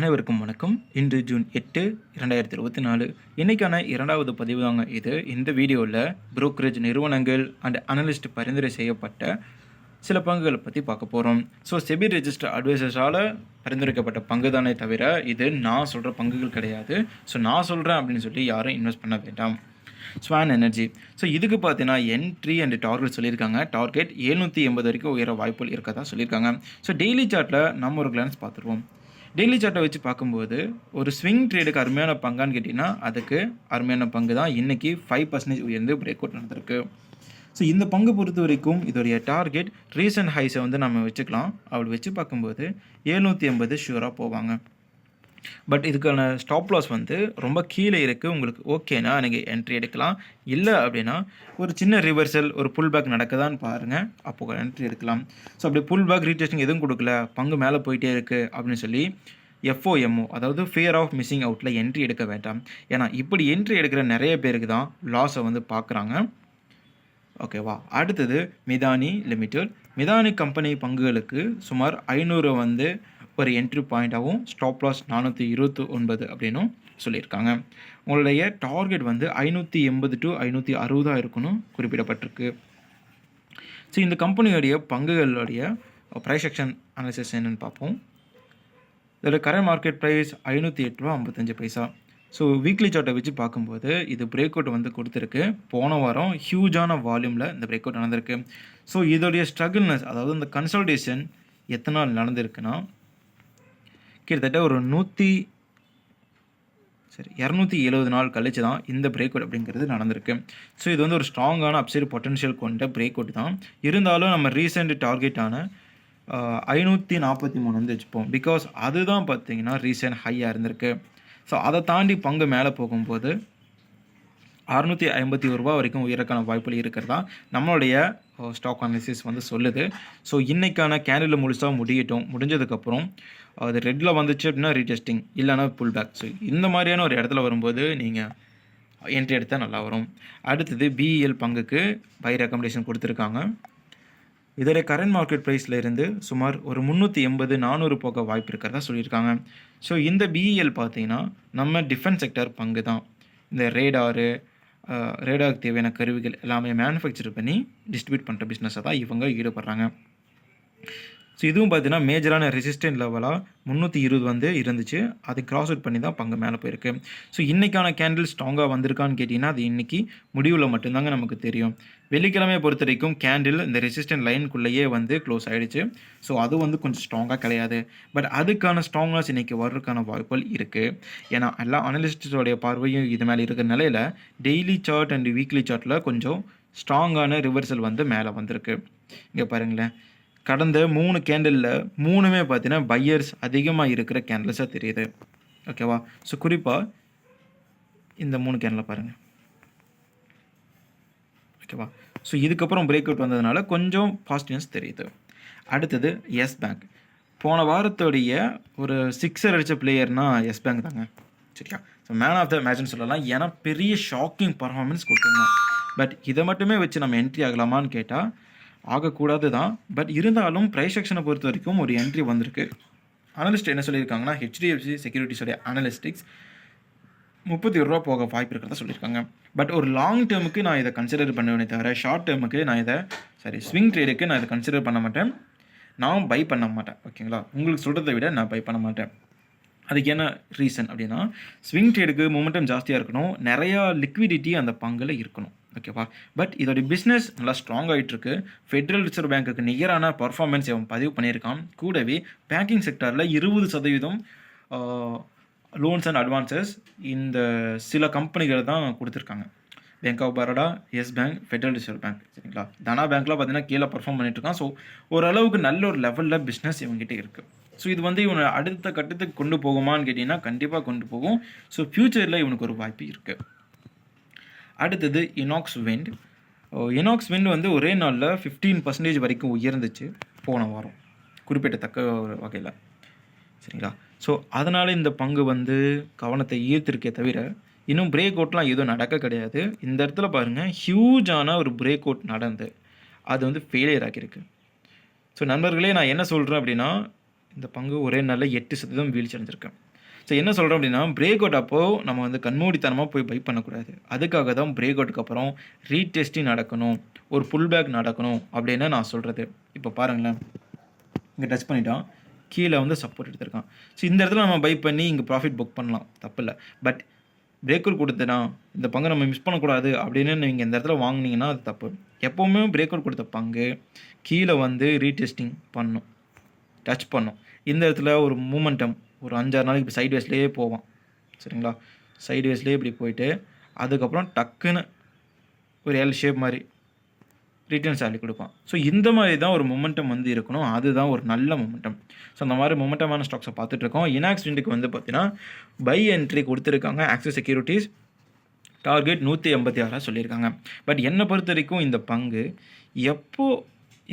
அனைவருக்கும் வணக்கம். இன்று ஜூன் எட்டு இரண்டாயிரத்தி இருபத்தி நாலு இன்றைக்கான இரண்டாவது பதிவு தாங்க இது. இந்த வீடியோவில் புரோக்கரேஜ் நிறுவனங்கள் அண்ட் அனலிஸ்ட் பரிந்துரை செய்யப்பட்ட சில பங்குகளை பற்றி பார்க்க போகிறோம் ஸோ செபி ரெஜிஸ்டர் அட்வைசர்ஸால் பரிந்துரைக்கப்பட்ட பங்கு தானே தவிர இது நான் சொல்கிற பங்குகள் கிடையாது. ஸோ நான் சொல்கிறேன் அப்படின்னு சொல்லி யாரும் இன்வெஸ்ட் பண்ண வேண்டாம். ஸ்வான் எனர்ஜி ஸோ இதுக்கு பார்த்தீங்கன்னா என்ட்ரி அண்ட் டார்கெட் சொல்லியிருக்காங்க. டார்கெட் எழுநூற்றி எண்பது வரைக்கும் உயர வாய்ப்புகள் இருக்கதா சொல்லியிருக்காங்க. ஸோ டெய்லி சார்ட்டில் நம்ம ஒரு கிளான்ஸ் பார்த்துருவோம். டெய்லி சார்ட்டை வச்சு பார்க்கும்போது ஒரு ஸ்விங் ட்ரேடுக்கு அருமையான பங்கான்னு கேட்டிங்கன்னா அதுக்கு அருமையான பங்கு தான் இன்றைக்கி ஃபைவ் பர்சன்டேஜ் உயர்ந்து பிரேக் அவுட் நடந்திருக்கு. ஸோ இந்த பங்கு பொறுத்த வரைக்கும் இதோடைய டார்கெட் ரீசன்ட் ஹைஸை வந்து நம்ம வச்சுக்கலாம். அப்படி வச்சு பார்க்கும்போது எழுநூற்றி ஐம்பது ஷூராக போவாங்க. பட் இதுக்கான ஸ்டாப் லாஸ் வந்து ரொம்ப கீழே இருக்குது உங்களுக்கு ஓகேனா நீங்கள் என்ட்ரி எடுக்கலாம். இல்லை அப்படின்னா ஒரு சின்ன ரிவர்சல் ஒரு புல் பேக் நடக்குதான்னு பாருங்கள் அப்போ என்ட்ரி எடுக்கலாம். ஸோ அப்படி புல் பேக் ரீடெஸ்டிங் எதுவும் கொடுக்கல. பங்கு மேலே போயிட்டே இருக்குது அப்படின்னு சொல்லி எஃப்ஓஎம்ஓ அதாவது ஃபியர் ஆஃப் மிஸ்ஸிங் அவுட்டில் என்ட்ரி எடுக்க வேண்டாம். ஏன்னா இப்படி என்ட்ரி எடுக்கிற நிறைய பேருக்கு தான் லாஸை வந்து பார்க்குறாங்க ஓகேவா அடுத்தது மிதானி லிமிடெட் மிதானி கம்பெனி பங்குகளுக்கு சுமார் ஐநூறு வந்து ஒரு என்ட்ரி பாயிண்ட்டாகவும் ஸ்டாப் லாஸ் நானூற்றி இருபத்தி ஒன்பது அப்படின்னும் சொல்லியிருக்காங்க. உங்களுடைய டார்கெட் வந்து ஐநூற்றி எண்பது டு ஐநூற்றி அறுபதாக இருக்கணும் குறிப்பிடப்பட்டிருக்கு. ஸோ இந்த கம்பெனியோடைய பங்குகளுடைய ப்ரைஸ் செக்ஷன் அனாலிசிஸ் என்னென்னு பார்ப்போம். இதோட கரண்ட் மார்க்கெட் ப்ரைஸ் ஐநூற்றி எட்டு ரூபா ஐம்பத்தஞ்சு பைசா. ஸோ வீக்லி சார்ட்டை வச்சு பார்க்கும்போது இது பிரேக் அவுட் வந்து கொடுத்துருக்கு. போன வாரம் ஹியூஜான வால்யூமில் இந்த பிரேக் அவுட் நடந்திருக்கு. ஸோ இதோடைய ஸ்ட்ரகிள்னஸ் அதாவது இந்த கன்சல்டேஷன் எத்தனை நாள் நடந்திருக்குன்னா கிட்டத்தட்ட ஒரு நூற்றி சரி இரநூத்தி எழுபது நாள் கழிச்சு தான் இந்த பிரேக் அவுட் அப்படிங்கிறது நடந்திருக்கு. ஸோ இது வந்து ஒரு ஸ்ட்ராங்கான அப்சைடு பொட்டன்ஷியல் கொண்ட பிரேக் அவுட் தான். இருந்தாலும் நம்ம ரீசெண்ட் டார்கெட்டான ஐநூற்றி நாற்பத்தி மூணு வந்து வச்சுப்போம். பிகாஸ் அதுதான் பார்த்தீங்கன்னா ரீசெண்ட் ஹையாக இருந்திருக்கு. ஸோ அதை தாண்டி பங்கு மேலே போகும்போது அறுநூற்றி ஐம்பத்தி ஒரு ரூபா வரைக்கும் உயரக்கான வாய்ப்புகள் இருக்கிறதா? நம்மளுடைய ஸ்டாக் அனாலிசிஸ் வந்து சொல்லுது. ஸோ இன்றைக்கான கேண்டில் முழுசாக முடியட்டும். முடிஞ்சதுக்கப்புறம் அது ரெட்டில் வந்துச்சு அப்படின்னா ரீடெஸ்டிங் இல்லைன்னா புல் பேக் ஸோ இந்த மாதிரியான ஒரு இடத்துல வரும்போது நீங்கள் என்ட்ரி எடுத்தால் நல்லா வரும். அடுத்தது பிஇஎல் பங்குக்கு பை ரெக்கமெண்டேஷன் கொடுத்துருக்காங்க. இதோடைய கரண்ட் மார்க்கெட் ப்ரைஸில் இருந்து சுமார் ஒரு முந்நூற்றி எண்பது நானூறு போக வாய்ப்பு இருக்கிறதா சொல்லியிருக்காங்க. ஸோ இந்த பிஇஎல் பார்த்தீங்கன்னா நம்ம டிஃபென்ஸ் செக்டர் பங்கு தான் இந்த ரேடாரு ரேடாருக்கு தேவையான கருவிகள் எல்லாமே மேனுஃபேக்சர் பண்ணி டிஸ்ட்ரிபியூட் பண்ணுற பிஸ்னஸை தான் இவங்க ஈடுபடுறாங்க. ஸோ இதுவும் பார்த்தீங்கன்னா மேஜரான ரெசிஸ்டன்ட் லெவலாக முந்நூற்றி இருபது வந்து இருந்துச்சு. அது கிராஸ் அவுட் பண்ணி தான் பங்கு மேலே போயிருக்கு. ஸோ இன்றைக்கான கேண்டில் ஸ்ட்ராங்காக வந்திருக்கான்னு கேட்டிங்கன்னா அது இன்றைக்கி முடிவில் மட்டும்தாங்க நமக்கு தெரியும். வெள்ளிக்கிழமையை பொறுத்த வரைக்கும் கேண்டில் இந்த ரெசிஸ்டன்ட் லைனுக்குள்ளேயே வந்து க்ளோஸ் ஆகிடுச்சு ஸோ அது வந்து கொஞ்சம் ஸ்ட்ராங்காக கிடையாது. பட் அதுக்கான ஸ்ட்ராங்னஸ் இன்றைக்கி வர்றதுக்கான வாய்ப்புகள் இருக்குது ஏன்னா எல்லா அனலிஸ்டோடைய பார்வையும் இது மேலே இருக்கிற நிலையில் டெய்லி சார்ட் அண்ட் வீக்லி சார்ட்டில் கொஞ்சம் ஸ்ட்ராங்கான ரிவர்சல் வந்து மேலே வந்திருக்கு. இங்கே பாருங்களேன். கடந்த மூணு கேண்டிலில் மூணுமே பார்த்தீங்கன்னா பையர்ஸ் அதிகமாக இருக்கிற கேண்டில்ஸாக தெரியுது. ஓகேவா ஸோ குறிப்பாக இந்த மூணு கேண்டில் பாருங்கள் ஓகேவா ஸோ இதுக்கப்புறம் பிரேக் அவுட் வந்ததுனால கொஞ்சம் பாசிட்டிவ்ஸ் தெரியுது. அடுத்தது எஸ் பேங்க் போன வாரத்துடைய ஒரு சிக்ஸர் அடித்த பிளேயர்னா எஸ் பேங்க் தாங்க. சரியா? ஸோ மேன் ஆஃப் த மேட்ச்னு சொல்லலாம். ஏன்னா பெரிய ஷாக்கிங் பர்ஃபார்மன்ஸ் கொடுத்துருந்தான். பட் இதை மட்டுமே வச்சு நம்ம என்ட்ரி ஆகலாமான்னு கேட்டால் ஆகக்கூடாது தான் பட் இருந்தாலும் ப்ரைஸ் செக்ஷனை பொறுத்த வரைக்கும் ஒரு என்ட்ரி வந்திருக்கு. அனலிஸ்ட் என்ன சொல்லியிருக்காங்கன்னா ஹெச்டிஎஃப்சி செக்யூரிட்டிஸோடைய அனலிஸ்டிக்ஸ் முப்பத்தி ஒரு ரூபா போக வாய்ப்பு இருக்கிறதா சொல்லியிருக்காங்க. பட் ஒரு லாங் டேர்முக்கு நான் இதை கன்சிடர் பண்ணுவேனே தவிர ஷார்ட் டேர்முக்கு நான் இதை சாரி ஸ்விங் ட்ரேடுக்கு நான் இதை கன்சிடர் பண்ண மாட்டேன். நான் பை பண்ண மாட்டேன் ஓகேங்களா உங்களுக்கு சொல்கிறத விட நான் பை பண்ண மாட்டேன். அதுக்கு என்ன ரீசன் அப்படின்னா ஸ்விங் ட்ரேடுக்கு மூமெண்டம் ஜாஸ்தியாக இருக்கணும். நிறையா லிக்விடிட்டி அந்த பங்கில் இருக்கணும். ஓகேவா பட் இதோடைய பிஸ்னஸ் நல்லா ஸ்ட்ராங் ஆகிட்டு இருக்கு ஃபெட்ரல் ரிசர்வ் பேங்க்குக்கு நிகரான பர்ஃபார்மன்ஸ் அவன் பதிவு பண்ணியிருக்கான். கூடவே பேங்கிங் செக்டரில் இருபது சதவீதம் லோன்ஸ் அண்ட் அட்வான்சஸ் இந்த சில கம்பெனிகள் தான் கொடுத்துருக்காங்க. Bank of Baroda yes bank federal reserve bank சரிங்களா? தனா பேங்க்லாம் பார்த்தீங்கன்னா கீழே பர்ஃபார்ம் பண்ணிட்டு இருக்கான் ஸோ ஓரளவுக்கு நல்ல ஒரு லெவலில் பிஸ்னஸ் இவங்ககிட்ட இருக்குது ஸோ இது வந்து இவனை அடுத்த கட்டத்துக்கு கொண்டு போகுமான்னு கேட்டிங்கன்னா கண்டிப்பாக கொண்டு போகும். ஸோ ஃப்யூச்சரில் இவனுக்கு ஒரு வாய்ப்பு இருக்குது அடுத்தது இனாக்ஸ் விண்ட் இனாக்ஸ் விண்ட் வந்து ஒரே நாளில் ஃபிஃப்டீன் பர்சன்டேஜ் வரைக்கும் உயர்ந்துச்சு போன வாரம். குறிப்பிடத்தக்க ஒரு வகையில். சரிங்களா? ஸோ அதனால் இந்த பங்கு வந்து கவனத்தை ஈர்த்திருக்கே தவிர இன்னும் பிரேக் அவுட்லாம் எதுவும் நடக்க கிடையாது. இந்த இடத்துல பாருங்கள் ஹியூஜான ஒரு பிரேக் அவுட் நடந்து அது வந்து ஃபெயிலியர் ஆகியிருக்கு ஸோ நண்பர்களே நான் என்ன சொல்கிறேன் அப்படின்னா இந்த பங்கு ஒரே நாளில் எட்டு சதவீதம் வீழ்ச்சி அடைஞ்சிருக்கேன் ஸோ என்ன சொல்கிறோம் அப்படின்னா பிரேக் அவுட் அப்போது நம்ம வந்து கண்மூடித்தனமாக போய் பை பண்ணக்கூடாது. அதுக்காக தான் பிரேக் அவுட்டுக்கு அப்புறம் ரீடெஸ்டிங் நடக்கணும் ஒரு புல் பேக் நடக்கணும் அப்படின்னு நான் சொல்கிறது இப்போ பாருங்களேன். இங்கே டச் பண்ணிட்டான். கீழே வந்து சப்போர்ட் எடுத்திருக்கான். ஸோ இந்த இடத்துல நம்ம பை பண்ணி இங்கே ப்ராஃபிட் புக் பண்ணலாம். தப்பு இல்லை. பட் பிரேக் அவுட் கொடுத்தனா இந்த பங்கை நம்ம மிஸ் பண்ணக்கூடாது அப்படின்னு நீங்கள் இந்த இடத்துல வாங்குனீங்கன்னா அது தப்பு. எப்போவுமே பிரேக் அவுட் கொடுத்த பங்கு கீழே வந்து ரீடெஸ்டிங் பண்ணும். டச் பண்ணும். இந்த இடத்துல ஒரு மூமெண்டம் ஒரு அஞ்சாறு நாளைக்கு இப்போ சைடு வேஸ்லேயே போவான். சரிங்களா? சைடு வேஸ்லேயே இப்படி போயிட்டு அதுக்கப்புறம் டக்குன்னு ஒரு எல் ஷேப் மாதிரி ரிட்டர்ன் சேலரி கொடுப்பான். ஸோ இந்த மாதிரி தான் ஒரு மொமெண்டம் வந்து இருக்கணும். அதுதான் ஒரு நல்ல மொமெண்டம் ஸோ அந்த மாதிரி மொமெண்டமான ஸ்டாக்ஸை பார்த்துட்ருக்கோம் இனாக்ஸ் விண்டுக்கு வந்து பார்த்தீங்கன்னா பை என்ட்ரி கொடுத்துருக்காங்க. ஆக்சிஸ் செக்யூரிட்டிஸ் டார்கெட் நூற்றி எண்பத்தி ஆறாக சொல்லியிருக்காங்க. பட் என்னை பொறுத்த வரைக்கும் இந்த பங்கு எப்போது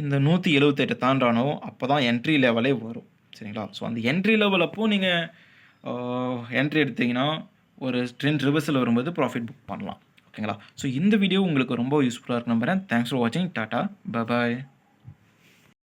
இந்த நூற்றி எழுபத்தெட்டு தாண்டானோ அப்போ தான் என்ட்ரி லெவலே வரும். சரிங்களா? ஸோ அந்த என்ட்ரி லெவல் அப்போது நீங்கள் என்ட்ரி எடுத்தீங்கன்னா ஒரு ட்ரெண்ட் ரிவர்ஸில் வரும்போது ப்ராஃபிட் புக் பண்ணலாம். ஓகேங்களா? ஸோ இந்த வீடியோ உங்களுக்கு ரொம்ப யூஸ்ஃபுல்லாக இருக்கு நம்புறேன். தேங்க்ஸ் ஃபார் வாட்சிங் டாட்டா பபாய்